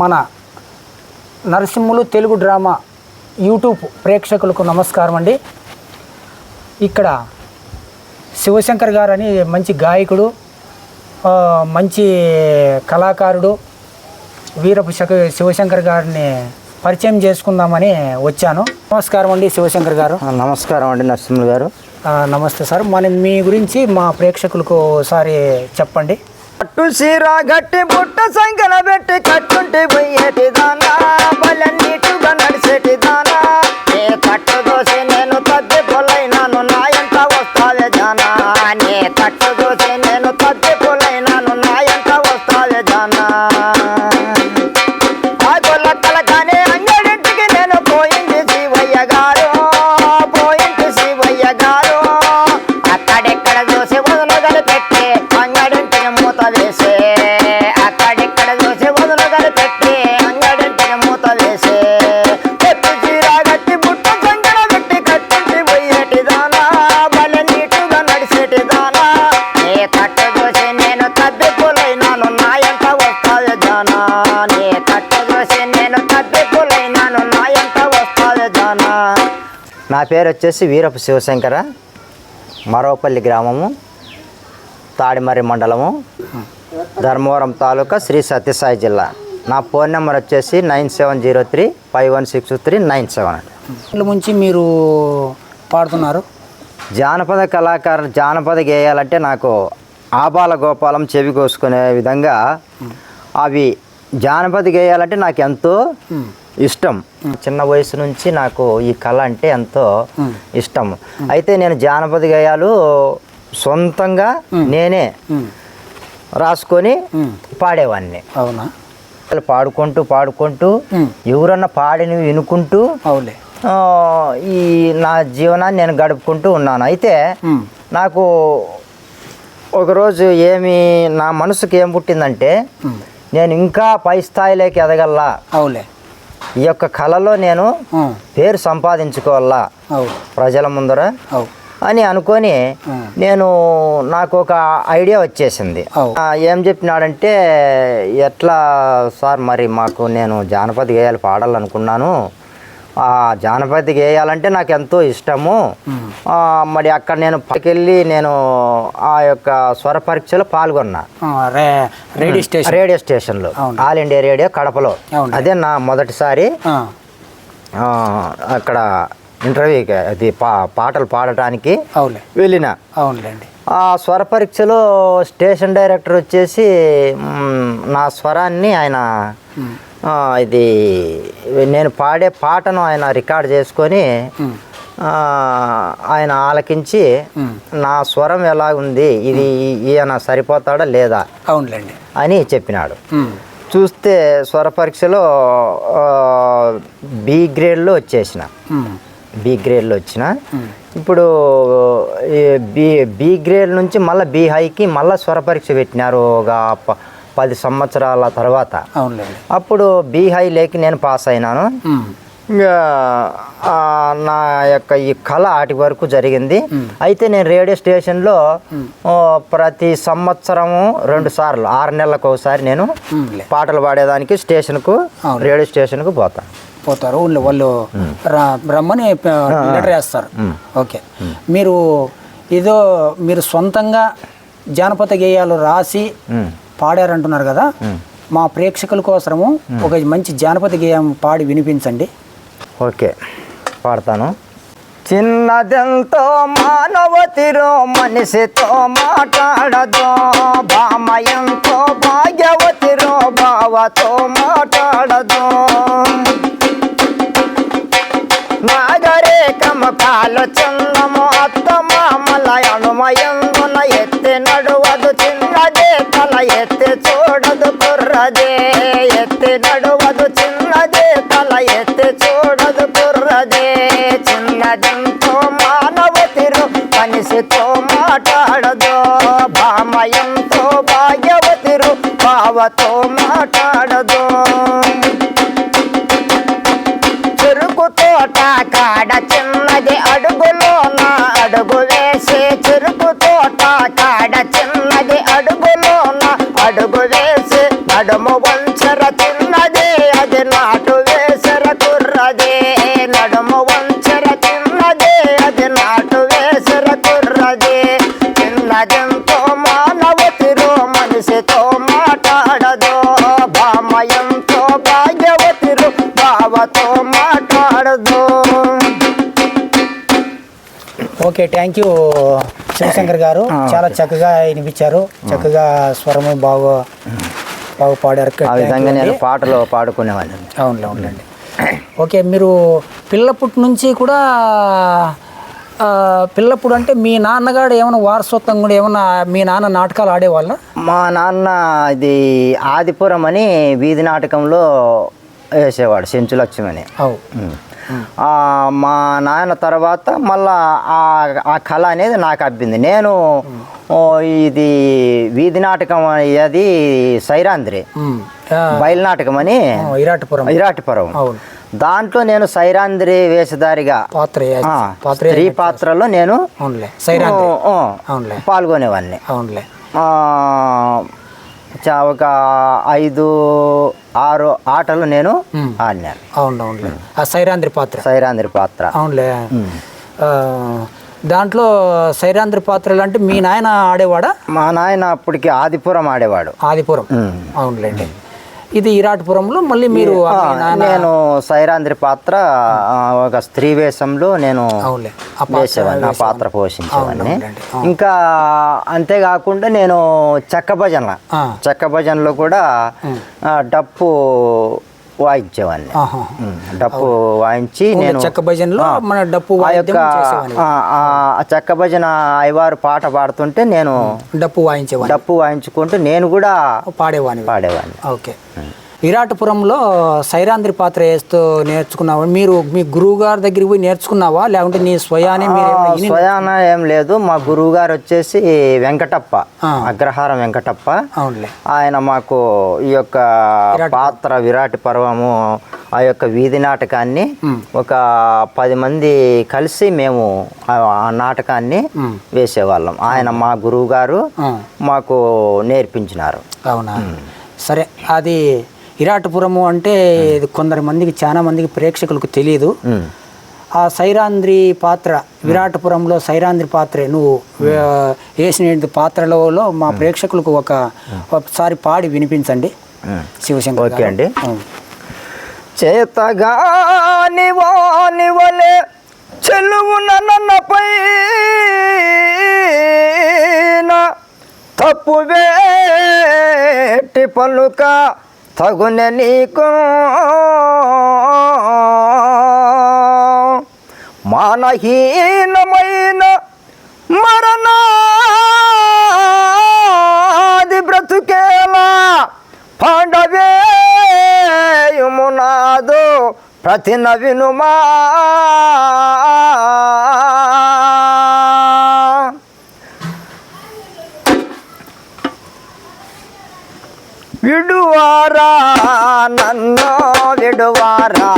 మన Narasimhulu Telugu drama YouTube ప్రేక్షకులకు నమస్కారం అండి. ఇక్కడ శివశంకర్ గారు అని మంచి గాయకుడు మంచి కళాకారుడు వీరపు శక శివశంకర్ గారిని పరిచయం చేసుకుందామని వచ్చాను. నమస్కారం అండి శివశంకర్ గారు. నమస్కారం అండి నరసింహులు గారు. నమస్తే సార్. మన మీ గురించి మా ప్రేక్షకులకు ఒకసారి చెప్పండి. పట్టు సీర గట్టి బుట్ట సంఖ్యల పెట్టి కట్టుంటే పోయేటి దానా బలన్నీటుగా నడిచేటి దానా ఏ కట్టు పేరు వచ్చేసి వీరపు శివశంకర మరోపల్లి గ్రామము తాడిమర్రి మండలము ధర్మవరం తాలూకా శ్రీ సత్యసాయి జిల్లా. నా ఫోన్ నెంబర్ వచ్చేసి nine seven zero three five one six three nine seven నుంచి మీరు పాడుతున్నారు. జానపద కళాకారులు జానపద గేయాలంటే నాకు ఆబాల గోపాలం చెవి కోసుకునే విధంగా అవి జానపద గేయాలంటే నాకు ఎంతో. ఇష్టం. చిన్న వయసు నుంచి నాకు ఈ కళ అంటే ఎంతో. ఇష్టం. అయితే నేను జానపద గేయాలు సొంతంగా నేనే రాసుకొని పాడేవాడిని అవునా? పాడుకుంటూ పాడుకుంటూ ఎవరన్నా పాడినవి వినుకుంటూ అవులే ఈ నా జీవనాన్ని నేను గడుపుకుంటూ ఉన్నాను. అయితే నాకు ఒకరోజు ఏమి నా మనసుకి ఏం పుట్టిందంటే నేను ఇంకా పై స్థాయిలోకి ఎదగల్లా. అవులే ఈ యొక్క కళలో నేను పేరు సంపాదించుకోవాలా? ప్రజల ముందర? అని అనుకొని నేను నాకు ఒక ఐడియా వచ్చేసింది. ఏం చెప్పినాడంటే ఎట్లా సార్ మరి మాకు నేను జానపద గేయాలు పాడాలనుకున్నాను ఆ జానపద గేయాలంటే నాకు ఎంతో ఇష్టము. మరి అక్కడ నేను పైకెళ్ళి నేను ఆ యొక్క స్వర పరీక్షలో పాల్గొన్నా. Radio station. రేడియో స్టేషన్లో. ఆల్ ఇండియా రేడియో కడపలో. అదే నా మొదటిసారి అక్కడ ఇంటర్వ్యూకి అది పా పాటలు పాడటానికి వెళ్ళిన. అవునులేండి. ఆ స్వర పరీక్షలో స్టేషన్ డైరెక్టర్ వచ్చేసి నా స్వరాన్ని ఆయన ఇది నేను పాడే పాటను ఆయన రికార్డ్ చేసుకొని ఆయన ఆలకించి నా స్వరం ఎలా ఉంది ఇది ఈయన సరిపోతాడా లేదా అవునులేండి. అని చెప్పినాడు. చూస్తే స్వర పరీక్షలో బి గ్రేడ్లో వచ్చేసిన. బి గ్రేడ్లో వచ్చిన. ఇప్పుడు బి బి గ్రేడ్ నుంచి మళ్ళీ బి హైకి మళ్ళీ స్వర పరీక్ష పెట్టినారు ఒక పది సంవత్సరాల తర్వాత అప్పుడు బి హై లేకి నేను పాస్ అయినాను. ఇంకా నా యొక్క ఈ కళ ఆటి వరకు జరిగింది. అయితే నేను రేడియో స్టేషన్లో ప్రతి సంవత్సరము రెండు సార్లు ఆరు నెలలకు ఒకసారి నేను పాటలు పాడేదానికి స్టేషన్కు. రేడియో స్టేషన్కు పోతాను పోతారు వాళ్ళు రమ్మని లెటర్ వేస్తారు. ఓకే. మీరు ఏదో మీరు సొంతంగా జానపద గేయాలు రాసి. పాడారంటున్నారు కదా. మా ప్రేక్షకుల కోసము ఒక మంచి జానపద గేయం పాడి వినిపించండి. ఓకే పాడతాను. చిన్నదెంతో మానవతిరో మనిషితో మాట్లాడదో. భామయంతో భాగ్యవతిరో బావతో మాట్లాడదో. నాగరేకమ కాలు చందము అత్త మామల ఎత్తి చూడదు కుర్రదే ఎత్తి నడువదు చిన్నదే తల ఎత్తి చూడదు కుర్రదే చిన్నదంతో మానవతిరు మనిషితో మాట్లాడదు భామయంతో భాగ్యవతిరు బావతో మాట్లాడదు చెరుకు తోట కాడ చిన్నది అడుగులో నా అడుగు వేసే నడుమ వంచర తిన్నదే అది నాటు వేసర కుర్రదే. నడుమ వంచర తిన్నదే అది నాటు వేసర కుర్రదే. చిన్నదంతో మానవతిరో మనిషితో మాట్లాడదో. భామయంతో భాగ్యవతిరు బావతో మాట్లాడదు. ఓకే థ్యాంక్ యూ శివశంకర్ గారు. చాలా చక్కగా వినిపించారు. చక్కగా స్వరము బాగా బాగా పాడారు. ఆ విధంగా నేను. పాటలు పాడుకునేవాడిని. అవునులే అవునండి ఓకే మీరు పిల్లప్పటి నుంచి కూడా పిల్లప్పుడు అంటే మీ నాన్నగారు ఏమైనా వారసత్వం కూడా ఏమైనా మీ నాన్న నాటకాలు ఆడేవాళ్ళ? మా నాన్న ఇది ఆదిపురం అని వీధి నాటకంలో వేసేవాడు సెంచు లక్ష్మి అని. మా నాయన తర్వాత మళ్ళా ఆ ఆ కళ అనేది నాకు అబ్బింది. నేను ఇది వీధి నాటకం అది సైరాంధ్రి. బయలు నాటకం అని ఇరాటపురం. ఇరాటిపురం. దాంట్లో నేను సైరాంధ్రి వేషధారిగా స్త్రీ పాత్రలో నేను పాల్గొనేవాడిని ఒక ఐదు ఆరు ఆటలు నేను. ఆడినాను. అవును అవునులే. ఆ సైరాంధ్రి పాత్ర. సైరాంధ్రి పాత్ర. అవునులే. దాంట్లో సైరాంధ్రి పాత్రలు అంటే మీ నాయన ఆడేవాడా? మా నాయన అప్పటికి ఆదిపురం ఆడేవాడు. ఆదిపురం. అవునులేండి. ఇది ఇరాటపురంలో మళ్ళీ మీరు నేను సైరాంధ్రి పాత్ర ఒక స్త్రీ వేషంలో నేను అవునులే. ఆ పాత్ర వేసేవాడిని ఆ పాత్ర పోషించేవాడిని. ఇంకా అంతేకాకుండా నేను చెక్క భజన. చెక్క భజనలో కూడా డప్పు వాయించేవాడిని. డప్పు వాయించి నేను చెక్క భజనలో మన డప్పు ఆ యొక్క చెక్క భజన అయ్యవారు పాట పాడుతుంటే నేను డప్పు వాయించేవాడిని. డప్పు వాయించుకుంటూ నేను కూడా పాడేవాడిని. పాడేవాడిని. ఓకే. విరాటపురంలో సైరాంధ్రి పాత్ర వేస్తూ నేర్చుకున్నావా. మీరు మీ గురువు గారి దగ్గరికి పోయి నేర్చుకున్నావా? లేకుంటే నీ స్వయానే మీరు స్వయాన ఏం లేదు. మా గురువు గారు వచ్చేసి వెంకటప్ప. అగ్రహారం వెంకటప్ప. అవునులే. ఆయన మాకు ఈ యొక్క పాత్ర విరాట్ పర్వము ఆ యొక్క వీధి నాటకాన్ని ఒక పది మంది కలిసి మేము ఆ నాటకాన్ని వేసేవాళ్ళం. ఆయన మా గురువు గారు మాకు నేర్పించినారు. అవునా? సరే అది విరాటపురము అంటే కొందరి మందికి చాలా మందికి ప్రేక్షకులకు తెలియదు. ఆ సైరాంధ్రి పాత్ర విరాటపురంలో సైరాంధ్రి పాత్ర. నువ్వు వేసిన పాత్రలలో మా ప్రేక్షకులకు ఒక ఒకసారి పాడి వినిపించండి. శివశంకర్ ఓకే. అండి. చెలువున నన్నపై తప్పు వేటి పలుక తగున నీకు మానహీనమైన మరణాది బ్రతుకేలా పాండవేయుమునాదు ప్రతి నవినుమా నన్ను విడువారా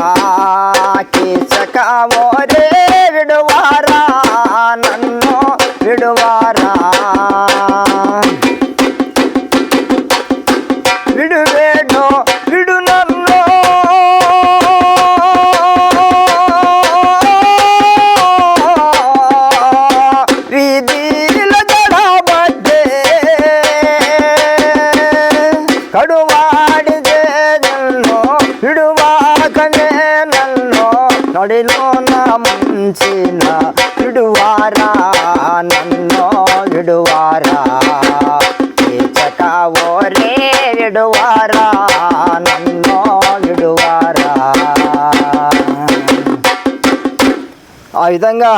విధంగా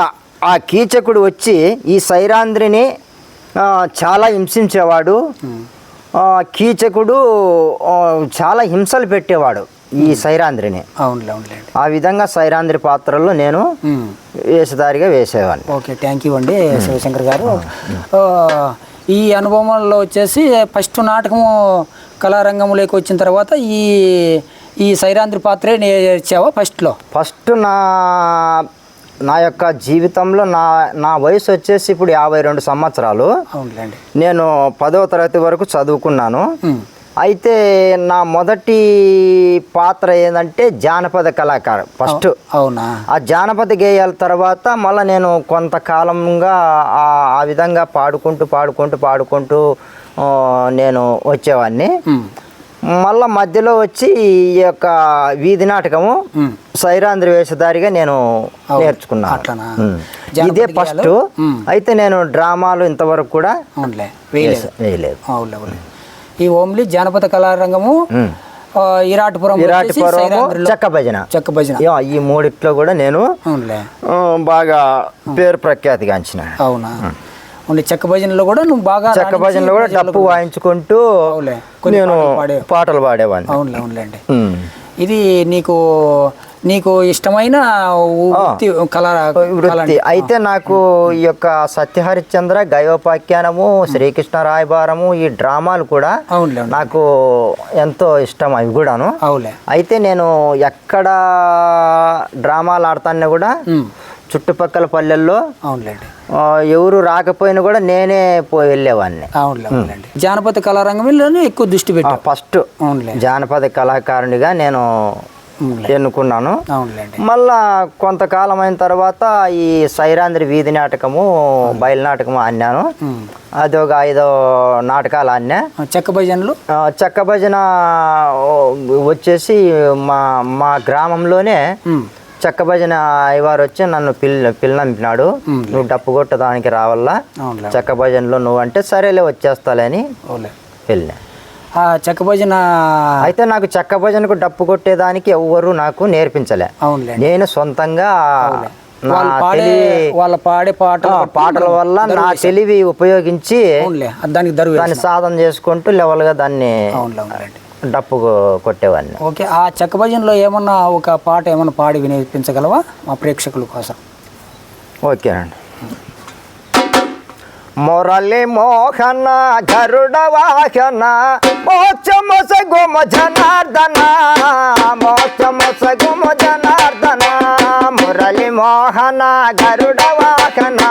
ఆ కీచకుడు వచ్చి ఈ సైరాంధ్రిని చాలా హింసించేవాడు. కీచకుడు చాలా హింసలు పెట్టేవాడు ఈ సైరాంధ్రిని. అవునులే అవునులేండి ఆ విధంగా సైరాంధ్రి పాత్రల్లో నేను. వేషధారిగా వేసేవాడిని. ఓకే థ్యాంక్ యూ అండి శివశంకర్ గారు. ఈ అనుభవంలో వచ్చేసి ఫస్ట్ నాటకము కళారంగంలోకి వచ్చిన తర్వాత ఈ ఈ సైరాంధ్రి పాత్రే నేర్చావా ఫస్ట్లో? ఫస్ట్ నా నా యొక్క జీవితంలో నా నా వయసు వచ్చేసి ఇప్పుడు యాభై రెండు సంవత్సరాలు. నేను పదవ తరగతి వరకు చదువుకున్నాను. అయితే నా మొదటి పాత్ర ఏంటంటే జానపద కళాకారు ఫస్ట్. అవునా? ఆ జానపద గేయాల తర్వాత మళ్ళీ నేను కొంతకాలంగా ఆ విధంగా పాడుకుంటూ పాడుకుంటూ పాడుకుంటూ నేను వచ్చేవాడిని. మళ్ళా మధ్యలో వచ్చి ఈ యొక్క వీధి నాటకము. సైరాంధ్ర వేషధారిగా నేను నేర్చుకున్నాను ఇదే? ఫస్ట్. అయితే నేను డ్రామాలు ఇంతవరకు కూడా వేయలేదు. ఈ ఓన్లీ జానపద కళారంగము ఇరాటిపురం చెక్క భజన. చెక్క భజన. ఈ మూడిట్లో కూడా నేను బాగా పేరు ప్రఖ్యాతిగాంచిన అవునా? ఓన్లీ చెక్క భజనలో కూడా నువ్వు బాగా చెక్క భజనలో కూడా డప్పు వాయించుకుంటూ నేను పాటలు పాడే- పాటలు పాడేవాడిని. అవునులే అవునులేండి. ఇది నీకు నీకు ఇష్టమైన కళ వృత్తి. అయితే నాకు ఈ యొక్క సత్యహరిశ్చంద్ర గయోపాఖ్యానము శ్రీకృష్ణ రాయబారము ఈ డ్రామాలు కూడా. నాకు ఎంతో ఇష్టం అవి కూడాను. అయితే నేను ఎక్కడ డ్రామాలు ఆడతాను కూడా. చుట్టుపక్కల పల్లెల్లో అవునులేండి ఎవరు రాకపోయినా కూడా నేనే పోయి వెళ్ళేవాడిని అవునులేండి. జానపద కళారంగంలోనే ఎక్కువ దృష్టి పెట్టావు ఫస్ట్ జానపద కళాకారునిగా నేను ఎన్నుకున్నాను. మళ్ళా కొంతకాలం అయిన తర్వాత ఈ సైరాంధ్రి వీధి నాటకము బయలు నాటకము ఆడినాను. ఉమ్. అది ఒక ఐదో నాటకాలు ఆడినా. చెక్క భజనలు? చెక్క భజన వచ్చేసి మా మా గ్రామంలోనే. చెక్క భజన అయ్యవారు వచ్చి నన్ను పిల్ల పిల్లంపినాడు మ్మ్. నువ్వు డప్పు కొట్టడానికి రావాలా చెక్క భజనలో నువ్వు అంటే సరేలే వచ్చేస్తాలే అని అవునులే. వెళ్ళా చెక్క భజన అయితే నాకు చెక్క భజనకు డప్పు కొట్టేదానికి ఎవ్వరు నాకు నేర్పించలే. నేను సొంతంగా వాళ్ళు పాడే పాటలు పాటల వల్ల నా తెలివి ఉపయోగించి దానికి దాన్ని సాధన చేసుకుంటూ లెవెల్గా దాన్ని డప్పు కొట్టేవాడిని. ఓకే ఆ చెక్క భజనలో ఏమన్నా ఒక పాట ఏమన్నా పాడి వినిపించగలవా మా ప్రేక్షకుల కోసం? ఓకేనండి. మురళి మోహన గరుడ వాహన మోక్షమస గుమ జనార్దన మోక్షమస గుమ జనార్దన మురళి మోహన గరుడ వాహన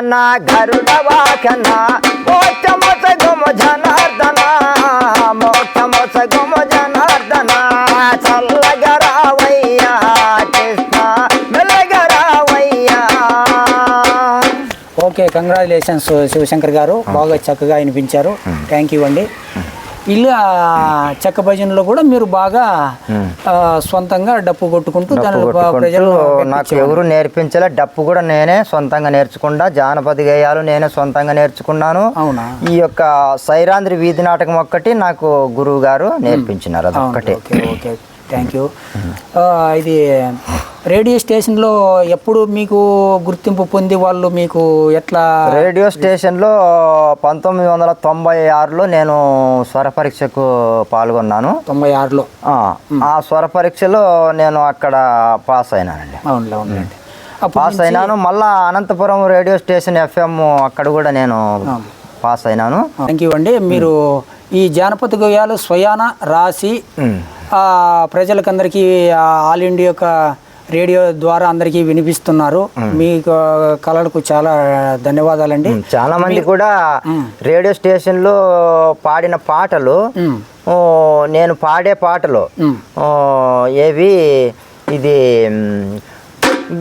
మోకన్న గరుడ వాకన్న మోక్షమ సగుమ జనార్దన మోక్షమ సగుమ జనార్దన చల్లగరావయ్యా కృష్ణ మెల్లగరావయ్యా. ఓకే కంగ్రాచులేషన్స్ శివశంకర్ గారు. బాగా చక్కగా వినిపించారు. థ్యాంక్ యూ అండి. ఇలా చెక్క భజనలో కూడా మీరు బాగా సొంతంగా డప్పు కొట్టుకుంటూ ప్రజలు నాకు ఎవరు నేర్పించలే డప్పు కూడా నేనే సొంతంగా నేర్చుకున్నా జానపద గేయాలు నేనే సొంతంగా నేర్చుకున్నాను. అవునా? ఈ యొక్క సైరాంధ్రి వీధి నాటకం ఒక్కటి నాకు గురువు గారు నేర్పించినారు అది ఒక్కటే థ్యాంక్ యూ ఇది రేడియో స్టేషన్లో ఎప్పుడు మీకు గుర్తింపు పొంది వాళ్ళు మీకు ఎట్లా రేడియో స్టేషన్లో పంతొమ్మిది వందల తొంభై ఆరులో నేను స్వర పరీక్షకు పాల్గొన్నాను. తొంభై ఆరులో. ఆ, ఆ స్వర పరీక్షలో నేను అక్కడ పాస్ అయినానండి. అవునులే పాస్ అయినాను. మళ్ళా అనంతపురం రేడియో స్టేషన్ ఎఫ్ఎం అక్కడ కూడా నేను పాస్ అయినాను. థ్యాంక్ యూ అండి. మీరు ఈ జానపద గేయాలు స్వయాన రాసి ప్రజలకందరికీ ఆల్ ఇండియా యొక్క రేడియో ద్వారా అందరికీ వినిపిస్తున్నారు. మీకు కళలకు చాలా ధన్యవాదాలండి. చాలా మంది కూడా రేడియో స్టేషన్లో పాడిన పాటలు నేను పాడే పాటలు ఏవి? ఇది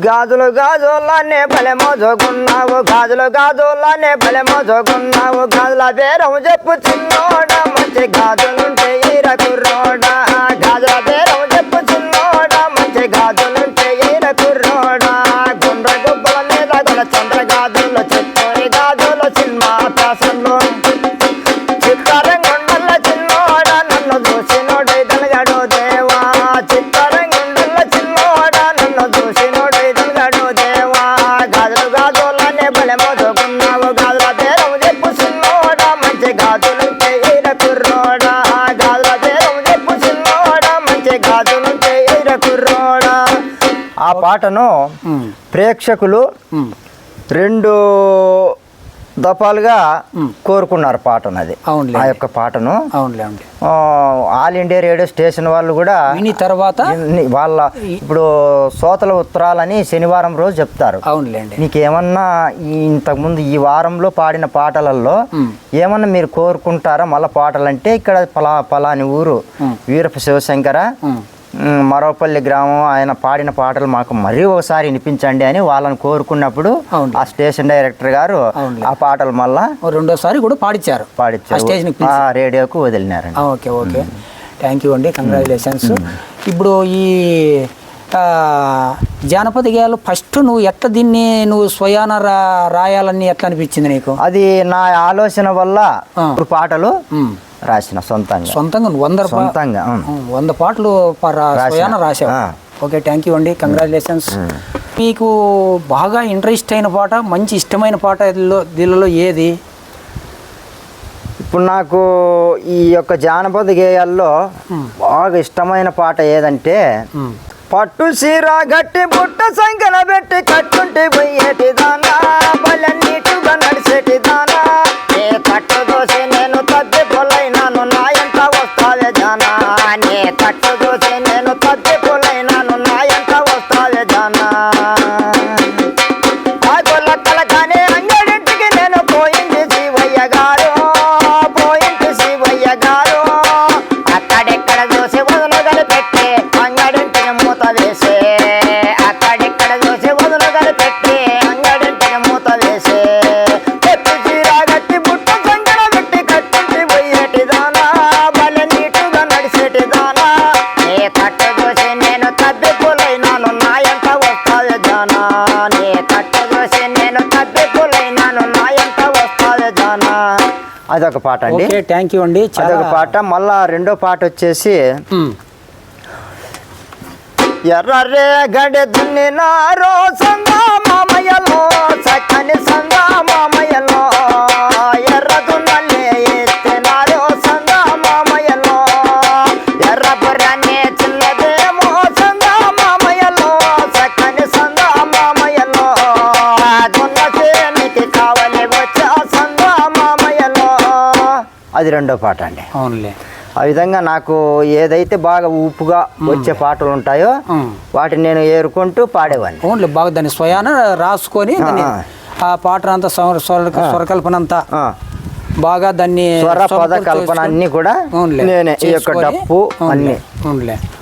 గాజులు గాజులనే బలె మోజుకున్నావు గాజులు గాజులనే బలె మోజుకున్నావు గాజుల బేరం చెప్పు చిన్నోడ మంచి గాజులుంటే ఈర కుర్రోడా. పాటను ప్రేక్షకులు రెండు దఫాలుగా కోరుకున్నారు పాటను అది. ఆ యొక్క పాటను. ఆల్ ఇండియా రేడియో స్టేషన్ వాళ్ళు కూడా విని తర్వాత వాళ్ళ ఇప్పుడు సోతల ఉత్తరాలని శనివారం రోజు చెప్తారు. అవునులేండి నీకేమన్నా ఈ ఇంతకుముందు ఈ వారంలో పాడిన పాటలలో. ఏమన్నా మీరు కోరుకుంటారా? మళ్ళా పాటలంటే ఇక్కడ పలా పలాని ఊరు ఉమ్. వీరప్ప శివశంకర మరోపల్లి గ్రామం ఆయన పాడిన పాటలు మాకు మరీ ఒకసారి వినిపించండి అని వాళ్ళని కోరుకున్నప్పుడు. ఆ స్టేషన్ డైరెక్టర్ గారు. ఆ పాటలు మళ్ళా రెండోసారి కూడా పాడిచ్చారు. పాడిచ్చారు. రేడియోకు వదిలినారండి. ఆ, ఓకే ఓకే. థ్యాంక్ యూ అండి. కంగ్రాచులేషన్స్ ఇప్పుడు ఈ జానపద గేయాలు ఫస్ట్ నువ్వు ఎట్లా దీన్ని నువ్వు స్వయాన రా రాయాలని ఎట్లా అనిపించింది నీకు? అది నా ఆలోచన వల్ల పాటలు రాసిన సొంతంగా. సొంతంగా వంద సొంతంగా వంద పాటలు. స్వయాన రాసావు. ఆ. ఓకే థ్యాంక్ యూ అండి. కంగ్రాచులేషన్స్ మీకు బాగా ఇంట్రెస్ట్ అయిన పాట మంచి ఇష్టమైన పాట దీనిలో ఏది? ఇప్పుడు నాకు ఈ యొక్క జానపద గేయాల్లో బాగా ఇష్టమైన పాట ఏదంటే పట్టు సీర గట్టి బుట్ట సంఖ్యన పెట్టి కట్టుంటే పోయేటి దానా బలన్నీటుగా అదొక పాట అండి. థ్యాంక్ యూ అండి. అదొక పాట. మళ్ళా రెండో పాట వచ్చేసి ఎర్రరే గడి దున్నినారో సంగా మామయ్యలో చక్కని సంగా మామయ్యలో అది రెండో పాట అండి. అవునులే. ఆ విధంగా నాకు ఏదైతే బాగా ఊపుగా వచ్చే పాటలు ఉంటాయో. వాటిని నేను ఏరుకుంటూ పాడేవాడిని. ఓన్లీ బాగా దాన్ని స్వయాన రాసుకొని ఆ. ఆ. పాటను అంతా స్వర స్వర- స్వరకల్పన అంతా బాగా దాన్ని స్వర పద కల్పన అన్ని కూడా నేనే ఈ యొక్క డప్పు అన్ని.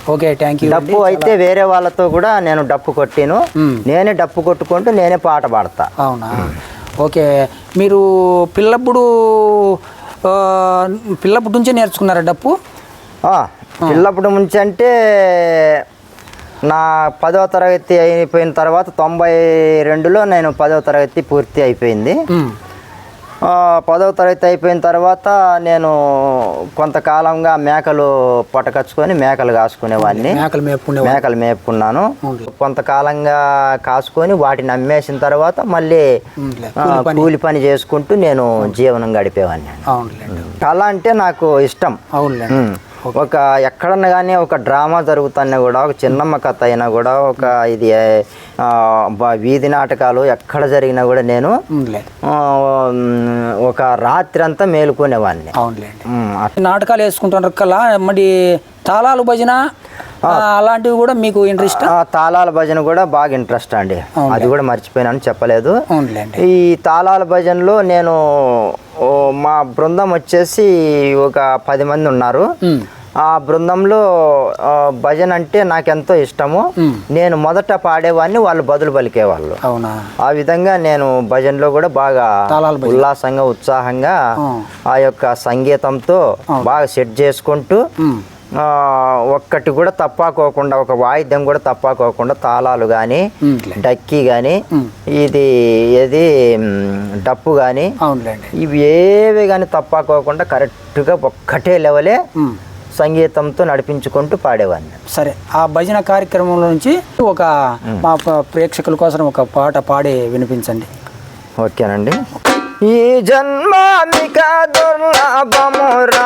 ఓకే థ్యాంక్ యూ డప్పు అయితే వేరే వాళ్ళతో కూడా నేను డప్పు కొట్టాను. నేనే డప్పు కొట్టుకుంటూ నేనే పాట పాడతా. అవునా? ఓకే మీరు పిల్లప్పుడు పిల్లప్పటి నుంచే నేర్చుకున్నారా డప్పు? పిల్లప్పటి నుంచి అంటే నా పదవ తరగతి అయిపోయిన తర్వాత తొంభై రెండులో నేను పదవ తరగతి పూర్తి అయిపోయింది. పదవ తరగతి అయిపోయిన తర్వాత నేను కొంతకాలంగా మేకలు పట్టకచ్చుకొని మేకలు కాసుకునేవాడిని. మేకలు మేపుకునే మేకలు మేపుకున్నాను. కొంతకాలంగా కాసుకొని వాటిని అమ్మేసిన తర్వాత మళ్ళీ కూలి పని. చేసుకుంటూ నేను జీవనం గడిపేవాడిని కళ అంటే నాకు ఇష్టం. ఒక ఎక్కడన్నా కానీ ఒక డ్రామా జరుగుతున్నా కూడా ఒక చిన్నమ్మ కథ అయినా కూడా ఒక ఇది వీధి నాటకాలు ఎక్కడ జరిగినా కూడా నేను ఒక రాత్రి అంతా మేలుకునేవాడిని. అవునులేండి. నాటకాలు వేసుకుంటున్నారు కల్లా మరి తాళాలు భజన అలాంటివి కూడా మీకు ఇంట్రెస్ట్ ఆ? తాళాల భజన కూడా బాగా ఇంట్రెస్ట్ అండి. అది కూడా మర్చిపోయినాను చెప్పలేదు. ఈ తాళాల భజనలో నేను మా బృందం వచ్చేసి ఒక పది మంది ఉన్నారు. ఆ బృందంలో భజన అంటే నాకెంతో ఇష్టము. నేను మొదట పాడేవాడిని వాళ్ళు బదులు పలికేవాళ్ళు. అవునా? ఆ విధంగా నేను భజనలో కూడా బాగా. ఉల్లాసంగా ఉత్సాహంగా ఆ. యొక్క సంగీతంతో. బాగా సెట్ చేసుకుంటూ ఒక్కటి కూడా తప్పాకోకుండా ఒక వాయిద్యం కూడా తప్పాకోకుండా తాళాలు కానీ. డక్కి కానీ. ఇది ఏది డప్పు కానీ అవునులేండి ఇవి ఏవి కానీ తప్పాకోకుండా కరెక్ట్గా ఒక్కటే లెవలే. సంగీతంతో నడిపించుకుంటూ పాడేవాడిని సరే ఆ భజన కార్యక్రమంలో నుంచి ఒక మా ప్రేక్షకుల కోసం ఒక పాట పాడి వినిపించండి ఓకేనండి ఈ జన్మామిక దుర్లభమురా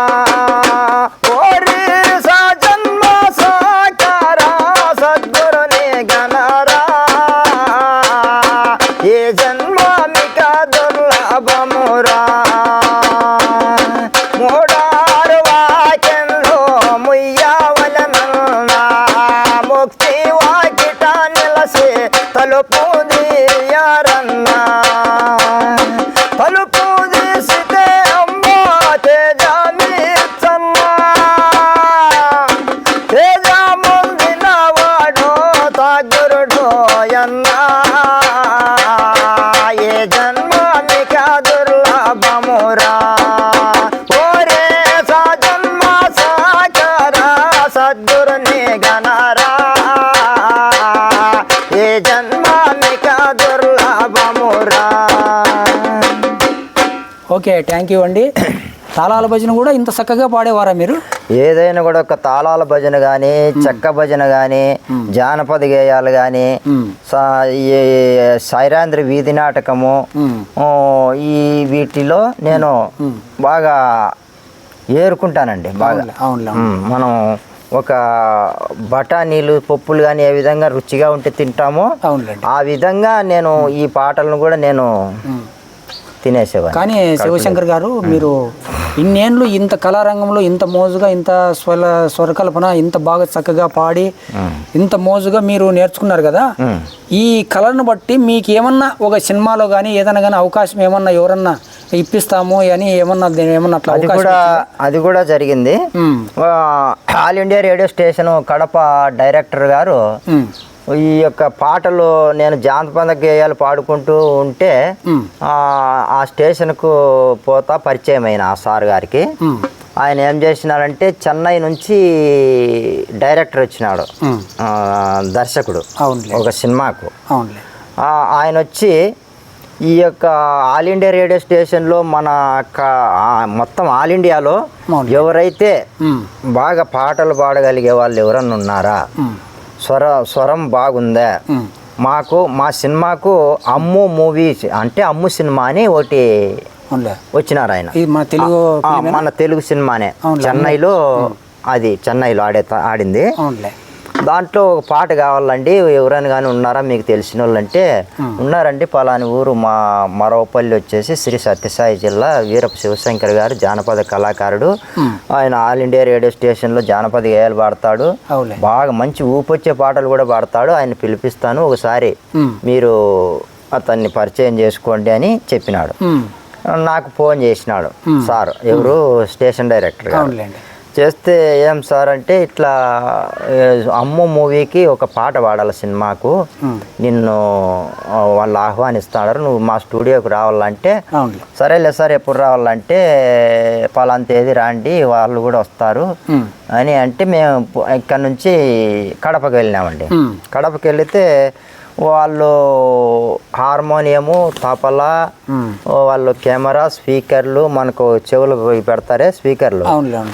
ఓకే థ్యాంక్ యూ అండి. తాళాల భజన కూడా ఇంత చక్కగా పాడేవారా మీరు? ఏదైనా కూడా ఒక తాళాల భజన కానీ చెక్క భజన కానీ జానపద గేయాలు కానీ మ్మ్. సైరాంధ్ర వీధి నాటకము ఈ వీటిలో నేను బాగా ఏరుకుంటానండి బాగా. మనం ఒక బఠానీలు పప్పులు కానీ ఏ విధంగా రుచిగా ఉంటే తింటామో ఆ విధంగా నేను ఈ పాటలను కూడా నేను ఉమ్. తినేసేవాడిని. కానీ శివశంకర్ గారు మీరు ఇన్నేళ్ళు ఇంత కళారంగంలో ఇంత మోజుగా ఇంత స్వర స్వరకల్పన ఇంత బాగా చక్కగా పాడి ఇంత మోజుగా మీరు నేర్చుకున్నారు కదా. ఈ కళను బట్టి మీకు ఏమన్నా ఒక సినిమాలో కానీ ఏదైనా కానీ అవకాశం ఏమన్నా ఎవరన్నా ఇప్పిస్తాము అని ఏమన్నా ఏమన్నా అట్లా అది కూడా అది కూడా జరిగింది. All India radio station Kadapa director గారు ఈ యొక్క పాటలు నేను జానపద గేయాలు పాడుకుంటూ ఉంటే ఆ, స్టేషన్కు పోతా పరిచయం అయిన ఆ సార్ గారికి. ఆయన ఏం చేసినాడంటే చెన్నై నుంచి డైరెక్టర్ వచ్చినాడు. దర్శకుడు. ఒక సినిమాకు. ఆయన వచ్చి ఈ యొక్క ఆల్ ఇండియా రేడియో స్టేషన్లో మన మొత్తం ఆల్ ఇండియాలో. ఎవరైతే బాగా పాటలు పాడగలిగే వాళ్ళు ఎవరన్నా ఉన్నారా? స్వర స్వరం బాగుందా. మాకు మా సినిమాకు అమ్ము మూవీ అంటే అమ్ము సినిమా అని ఒకటి వచ్చినారు ఆయన మన తెలుగు? మన తెలుగు సినిమానే. చెన్నైలో అది చెన్నైలో ఆడే ఆడింది. దాంట్లో ఒక పాట కావాలండి. ఎవరైనా కానీ ఉన్నారా మీకు తెలిసిన వాళ్ళు అంటే ఉన్నారండి. పలాని ఊరు మా మరవపల్లి వచ్చేసి శ్రీ సత్యసాయి జిల్లా వీరప్ప శివశంకర్ గారు జానపద కళాకారుడు. ఆయన ఆల్ ఇండియా రేడియో స్టేషన్లో జానపద గేయాలు పాడతాడు. బాగా మంచి ఊపొచ్చే పాటలు కూడా పాడతాడు. ఆయన పిలిపిస్తాను. ఒకసారి మీరు అతన్ని పరిచయం చేసుకోండి అని చెప్పినాడు. నాకు ఫోన్ చేసినాడు సార్. ఎవరు? స్టేషన్ డైరెక్టర్ గారు. చేస్తే ఏం సార్ అంటే ఇట్లా అమ్ము మూవీకి ఒక పాట పాడాలి సినిమాకు. నిన్ను వాళ్ళు ఆహ్వానిస్తాడు నువ్వు మా స్టూడియోకి రావాలంటే. సరేలే సార్ ఎప్పుడు రావాలంటే పలానా తేదీ రాండి వాళ్ళు కూడా వస్తారు. అని అంటే మేము ఇక్కడ నుంచి కడపకి వెళ్ళినామండి. కడపకి వెళితే వాళ్ళు హార్మోనియము తపలా. వాళ్ళు కెమెరా స్పీకర్లు మనకు చెవులు పెడతారే స్పీకర్లు.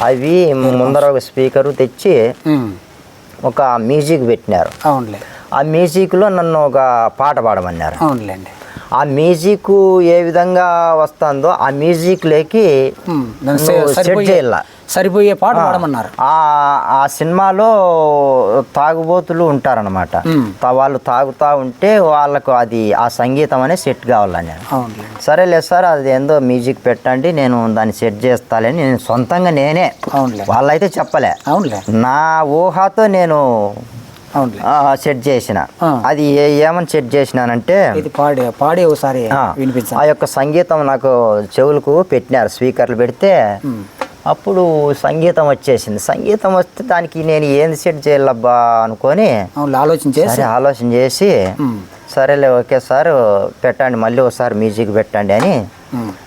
అవి ముందర ఒక స్పీకరు తెచ్చి ఒక మ్యూజిక్ పెట్టినారు. ఆ మ్యూజిక్లో నన్ను ఒక పాట పాడమన్నారు. అవునులేండి. ఆ మ్యూజిక్ ఏ విధంగా వస్తుందో ఆ నువ్వు స- సెట్ సరిపోయే చేయాల. సరిపోయే పాట పాడమన్నారు. ఆ సినిమాలో తాగుబోతులు ఉంటారనమాట వాళ్ళు తాగుతా ఉంటే వాళ్ళకు అది ఆ సంగీతం అనేది సెట్ కావాలని. సరేలే సార్ అది ఏందో మ్యూజిక్ పెట్టండి నేను దాన్ని సెట్ చేస్తానని నేను సొంతంగా నేనే. వాళ్ళైతే చెప్పలే. నా ఊహతో నేను సెట్ చేసిన. అది ఏ- ఏమని సెట్ చేసినానంటే పాడి పాడి ఒకసారి ఆ, యొక్క సంగీతం నాకు చెవులకు పెట్టినారు స్పీకర్లు పెడితే అప్పుడు సంగీతం వచ్చేసింది. సంగీతం వస్తే దానికి నేను ఏంది సెట్ చేయాలబ్బా అనుకొని ఆలోచన చేసి. ఆలోచన చేసి సరేలే ఓకే సార్ పెట్టండి మళ్ళీ ఒకసారి మ్యూజిక్ పెట్టండి అని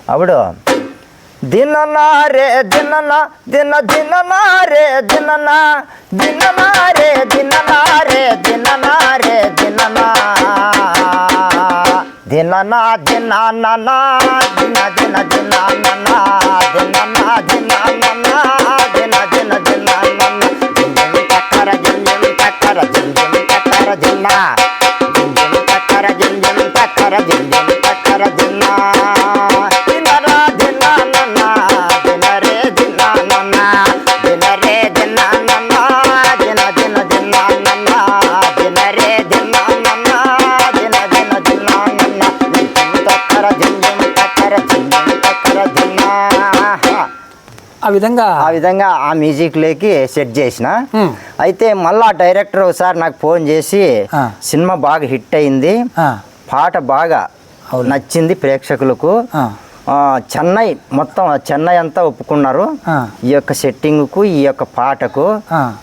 అప్పుడు దిననా రే దిననా దిన దిననా రే దిననా దిననా రే దిననా రే దిననా రే దిననా దిననా దిననా దిన దిన దిననా దిననా దిననా దిన దిన దిననా జింజిం టక్కర జింజిం టక్కర జింజిం టక్కర జిన్నా విధంగా ఆ విధంగా ఆ మ్యూజిక్ లేకి సెట్ చేసిన. అయితే మళ్ళా డైరెక్టర్ ఒకసారి నాకు ఫోన్ చేసి. సినిమా బాగా హిట్ అయింది పాట బాగా. నచ్చింది ప్రేక్షకులకు చెన్నై మొత్తం చెన్నై అంతా ఒప్పుకున్నారు. ఈ యొక్క సెట్టింగ్కు ఈ యొక్క పాటకు.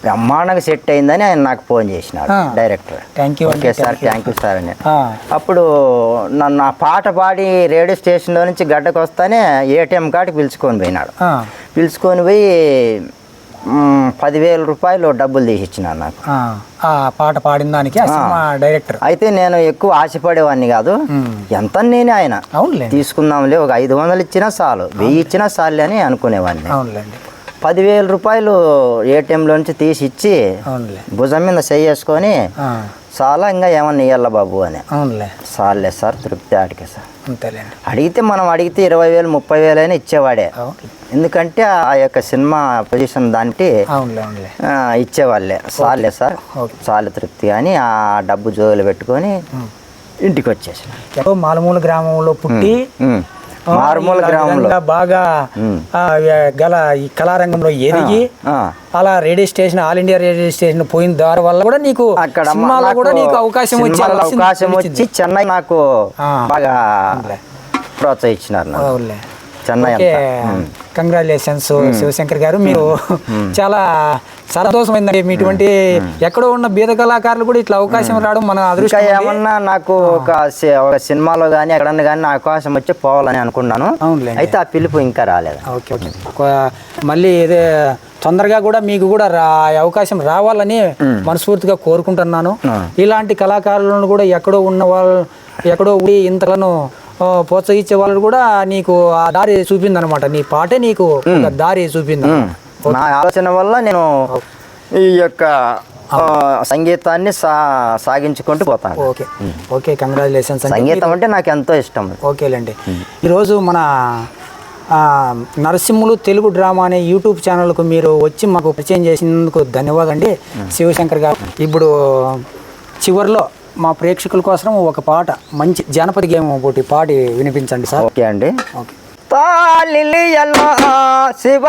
బ్రహ్మాండంగా సెట్ అయిందని ఆయన నాకు ఫోన్ చేసినాడు. డైరెక్టర్ you అండి, okay sir. Thank you sir అని అప్పుడు నన్ను ఆ పాట పాడి రేడియో స్టేషన్లో నుంచి గడ్డకు వస్తానే ఏటీఎం కార్డుకి పిలుచుకొని పోయినాడు పిలుచుకొని పోయి పదివేల రూపాయలు డబ్బులు తీసి ఇచ్చినాడు నాకు. ఆ, పాట పాడిన దానికి డైరెక్టర్. అయితే నేను ఎక్కువ ఆశపడేవాడిని కాదు. ఎంత నేనే ఆయన. తీసుకుందాంలే ఒక ఐదు వందలు ఇచ్చినా చాలు వెయ్యి ఇచ్చినా చాలు అని అనుకునేవాడిని అవునులేండి. పదివేల రూపాయలు ఏటీఎంలో నుంచి తీసి ఇచ్చి భుజం మీద చేసుకొని చాలా ఇంకా ఏమన్నా ఇయ్యాల బాబు అని. అవునులే. చాలే సార్ తృప్తి ఆడికే సార్. అంతేలేండి. అడిగితే మనం అడిగితే ఇరవై వేలు ముప్పై వేలు అయినా ఇచ్చేవాడే. ఎందుకంటే ఆ యొక్క సినిమా పొజిషన్ ఆ, ఇచ్చేవాళ్ళే. చాలే సార్. చాలు తృప్తి అని ఆ డబ్బు జోలు పెట్టుకొని ఇంటికి ఎక్కడో మాలమూల గ్రామంలో పుట్టి మారుమూల గ్రామంలో బాగా గల ఈ కళారంగంలో ఎదిగి అలా radio station all India radio station పోయిన దారి వల్ల కూడా నీకు అక్కడ సినిమాలో కూడా నీకు అవకాశం వచ్చి అవకాశం వచ్చి. చెన్నై నాకు. బాగా. ప్రోత్సహించినారు. చెన్నై. కంగ్రాచులేషన్స్ శివశంకర్ గారు. మీరు చాలా సంతోషమైందండి. మీ ఇటువంటి ఎక్కడో ఉన్న బీద కళాకారులు కూడా ఇట్లా అవకాశం రావడం మన అదృష్టం. ఏమన్నా నాకు ఒక సినిమాలో కానీ ఎక్కడన్నా కానీ నా అవకాశం వచ్చి పోవాలని అనుకున్నాను. అయితే ఆ పిలుపు ఇంకా రాలేదు. Okay okay. మళ్ళీ ఇదే తొందరగా కూడా మీకు కూడా రా అవకాశం రావాలని మనస్ఫూర్తిగా కోరుకుంటున్నాను. ఇలాంటి కళాకారులను కూడా ఎక్కడో ఉన్న వాళ్ళు ఎక్కడో ఉండి ఇంతలను ప్రోత్సహించే వాళ్ళు కూడా నీకు ఆ దారి చూపింది అనమాట నీ పాటే నీకు ఒక దారి చూపింది. నా ఆలోచన వల్ల నేను ఈ యొక్క సంగీతాన్ని సా సాగించుకుంటూ పోతాను. ఓకే. ఓకే కంగ్రాచులేషన్స్ సంగీతం అంటే నాకు ఎంతో ఇష్టం ఓకేలేండి. ఈరోజు మన నరసింహులు తెలుగు డ్రామా అనే యూట్యూబ్ ఛానల్కు మీరు వచ్చి మాకు పరిచయం చేసినందుకు ధన్యవాదాలు అండి శివశంకర్ గారు ఇప్పుడు చివరిలో మా ప్రేక్షకుల కోసం ఒక పాట మంచి జానపద గేమ్ ఒకటి పాడి వినిపించండి సార్. ఓకే అండి. ఓకే. తాలిలియలో శివ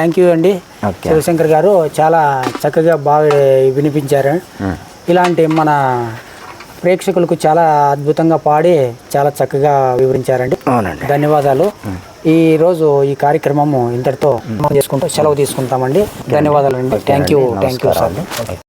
థ్యాంక్ యూ అండి. శివశంకర్ గారు చాలా చక్కగా బాగా వినిపించారు. ఇలాంటి మన ప్రేక్షకులకు చాలా అద్భుతంగా పాడి చాలా చక్కగా వివరించారండి. అవునండి. ధన్యవాదాలు. ఈ రోజు ఈ కార్యక్రమము ఇంతటితో చేసుకుంటూ సెలవు తీసుకుంటామండి. ధన్యవాదాలు అండి. Thank you thank you sir.